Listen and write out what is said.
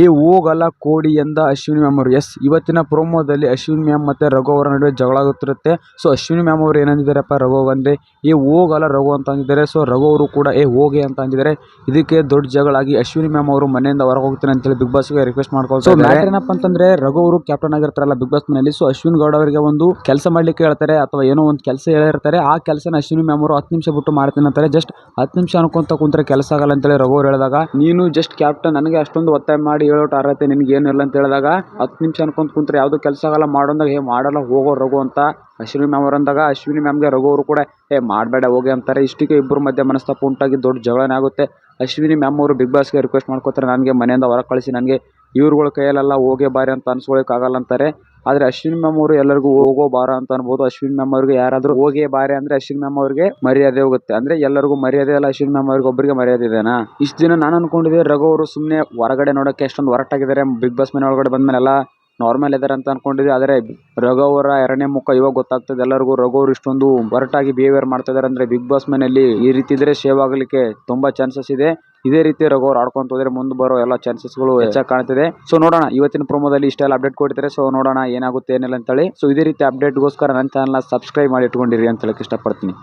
ಏ ಹೋಗಲ್ಲ ಕೋಡಿ ಎಂದ ಅಶ್ವಿನಿ ಮ್ಯಾಮ್ ಅವರು. ಎಸ್ ಇವತ್ತಿನ ಪ್ರೋಮೋದಲ್ಲಿ ಅಶ್ವಿನಿ ಮ್ಯಾಮ್ ಮತ್ತೆ ರಘು ಅವರ ನಡುವೆ ಜಗಳ ಆಗುತ್ತಿರುತ್ತೆ. ಸೊ ಅಶ್ವಿನಿ ಮ್ಯಾಮ್ ಅವರು ಏನಂದಿದ್ದಾರೆಪ್ಪ ರಘು ಅಂದರೆ ಏ ಹೋಗಲ್ಲ ರಘು ಅಂತ ಅಂದಿದ್ದಾರೆ. ಸೊ ರಘು ಅವರು ಕೂಡ ಏ ಹೋಗಿ ಅಂತ ಅಂದಿದ್ದಾರೆ. ಇದಕ್ಕೆ ದೊಡ್ಡ ಜಗಳಾಗಿ ಅಶ್ವಿನಿ ಮ್ಯಾಮ್ ಅವರು ಮನೆಯಿಂದ ಹೊರಗೆ ಹೋಗ್ತೀನಿ ಅಂತೇಳಿ ಬಿಗ್ ಬಾಸ್ಗೆ ರಿಕ್ವೆಸ್ಟ್ ಮಾಡ್ಕೊಳ್ತಾರೆ ಸೊ ಮ್ಯಾಟರ್ ಏನಪ್ಪ ಅಂತಂದ್ರೆ ರಘು ಅವರು ಕ್ಯಾಪ್ಟನ್ ಆಗಿರ್ತಾರಲ್ಲ ಬಿಗ್ ಬಾಸ್ ಮನೆಯಲ್ಲಿ. ಸೊ ಅಶ್ವಿನ್ ಗೌಡ ಅವರಿಗೆ ಒಂದು ಕೆಲಸ ಮಾಡಲಿಕ್ಕೆ ಹೇಳ್ತಾರೆ ಅಥವಾ ಏನೋ ಒಂದು ಕೆಲಸ ಹೇಳಿರ್ತಾರೆ ಆ ಕೆಲಸನ ಅಶ್ವಿನಿ ಮ್ಯಾಮ್ ಅವರು ಹತ್ತು ನಿಮಿಷ ಬಿಟ್ಟು ಮಾಡ್ತೀನಿ ಅಂತಾರೆ. ಜಸ್ಟ್ ಹತ್ತು ನಿಮಿಷ ಅನ್ಕೊಂತ ಕುಂತ್ರೆ ಕೆಲಸ ಆಗಲ್ಲ ಅಂತೇಳಿ ರಘು ಅವ್ರು ಹೇಳಿದಾಗ ನೀನು ಜಸ್ಟ್ ಕ್ಯಾಪ್ಟನ್ ನನಗೆ ಅಷ್ಟೊಂದು ಒತ್ತಾಯ ಮಾಡಿ ಹೇಳೋಟ್ ಅರ್ಹತೆ ನಿಮಗೆ ಏನು ಇಲ್ಲ ಅಂತ ಹೇಳಿದಾಗ ಹತ್ತು ನಿಮಿಷ ಅನ್ಕೊಂತ ಕುಂತ್ರೆ ಯಾವುದು ಕೆಲಸ ಆಗಲ್ಲ ಅಂದಾಗ ಹೇ, ಮಾಡಲ್ಲ, ಹೋಗೋ, ರಘು, ಅಂತ ಅಶ್ವಿನಿ ಮ್ಯಾಮ್ ಅವರಂದಾಗ. ಅಶ್ವಿನಿ ಮ್ಯಾಮ್ಗೆ ರಘು ಅವರು ಕೂಡ ಏ ಮಾಡಬೇಡ, ಹೋಗಿ, ಅಂತಾರೆ. ಇಷ್ಟಕ್ಕೆ ಇಬ್ಬರು ಮಧ್ಯೆ ಮನಸ್ತಾಪ ಉಂಟಾಗಿ ದೊಡ್ಡ ಜಗಳನೇ ಆಗುತ್ತೆ. ಅಶ್ವಿನಿ ಮ್ಯಾಮ್ ಅವರು ಬಿಗ್ ಬಾಸ್ಗೆ ರಿಕ್ವೆಸ್ಟ್ ಮಾಡ್ಕೋತಾರೆ, ನನಗೆ ಮನೆಯಿಂದ ಹೊರಗೆ ಕಳಿಸಿ, ನನಗೆ ಇವ್ರುಗಳ ಕೈಯಲ್ಲೆಲ್ಲ ಹೋಗೇ ಬಾರಿ ಅಂತ ಅನ್ಸ್ಕೊಳ್ಳೋಕ್ಕಾಗಲ್ಲ ಅಂತಾರೆ. ಆದ್ರೆ ಅಶ್ವಿನಿ ಮ್ಯಾಮ್ ಅವರು ಎಲ್ಲರಿಗೂ ಹೋಗೋ ಬಾರ ಅಂತ ಅನ್ಬೋದು. ಅಶ್ವಿನಿ ಮ್ಯಾಮ್ ಅವ್ರಿಗೆ ಯಾರಾದ್ರೂ ಹೋಗೇ ಬಾರಿ ಅಂದ್ರೆ ಅಶ್ವಿನ್ ಮ್ಯಾಮ್ ಅವ್ರಿಗೆ ಮರ್ಯಾದೆ ಹೋಗುತ್ತೆ. ಅಂದ್ರೆ ಎಲ್ಲರಿಗೂ ಮರ್ಯಾದೆ ಅಲ್ಲ, ಅಶ್ವಿನ್ ಮ್ಯಾಮ್ ಅವ್ರಿಗೆ ಒಬ್ಬರಿಗೆ ಮರ್ಯಾದೆ ಇದೆನಾ? ಇಷ್ಟು ದಿನ ನಾನು ಅನ್ಕೊಂಡಿದ್ದೆ ರಘು ಅವರು ಸುಮ್ಮನೆ ಹೊರಗಡೆ ನೋಡೋಕೆ ಎಷ್ಟೊಂದು ಹೊರಟಾಗಿದ್ದಾರೆ ಬಿಗ್ ಬಾಸ್ ಮನೆ ಒಳಗಡೆ ಬಂದ್ಮೇಲೆಲ್ಲ ನಾರ್ಮಲ್ ಇದಾರೆ ಅಂತ ಅನ್ಕೊಂಡಿದ್ದೆ ಆದರೆ ರಘು ಅವರ ಎರಡನೇ ಮುಖ ಇವಾಗ ಗೊತ್ತಾಗ್ತದೆ. ಎಲ್ಲರಿಗೂ ರಘು ಅವರು ಇಷ್ಟೊಂದು ಒರಟಾಗಿ ಬಿಹೇವಿಯರ್ ಮಾಡ್ತಾ ಇದಾರೆ ಅಂದ್ರೆ ಬಿಗ್ ಬಾಸ್ ಮನೆಯಲ್ಲಿ ಈ ರೀತಿ ಇದ್ರೆ ಸೇವ್ ಆಗಲಿಕ್ಕೆ ತುಂಬಾ ಚಾನ್ಸಸ್ ಇದೆ. ಇದೇ ರೀತಿ ರಘು ಅವ್ರು ಆಡ್ಕೊಂತ ಹೋದ್ರೆ ಮುಂದೆ ಬರೋ ಎಲ್ಲ ಚಾನ್ಸಸ್ಗಳು ಹೆಚ್ಚಾಗಿ ಕಾಣ್ತಿದೆ. ಸೊ ನೋಡೋಣ ಇವತ್ತಿನ ಪ್ರೊಮೋದಲ್ಲಿ ಇಷ್ಟೆಲ್ಲ ಅಪ್ಡೇಟ್ ಕೊಡ್ತಾರೆ ಸೊ ನೋಡೋಣ ಏನಾಗುತ್ತೆ ಏನಿಲ್ಲ ಅಂತೇಳಿ. ಸೊ ಇದೇ ರೀತಿ ಅಪ್ಡೇಟ್ಗೋಸ್ಕರ ನನ್ನ ಚಾನಲ್ನ ಸಬ್ಸ್ಕ್ರೈಬ್ ಮಾಡಿ ಇಟ್ಕೊಂಡಿರಿ ಅಂತ ಹೇಳಕ್ ಇಷ್ಟಪಡ್ತೀನಿ.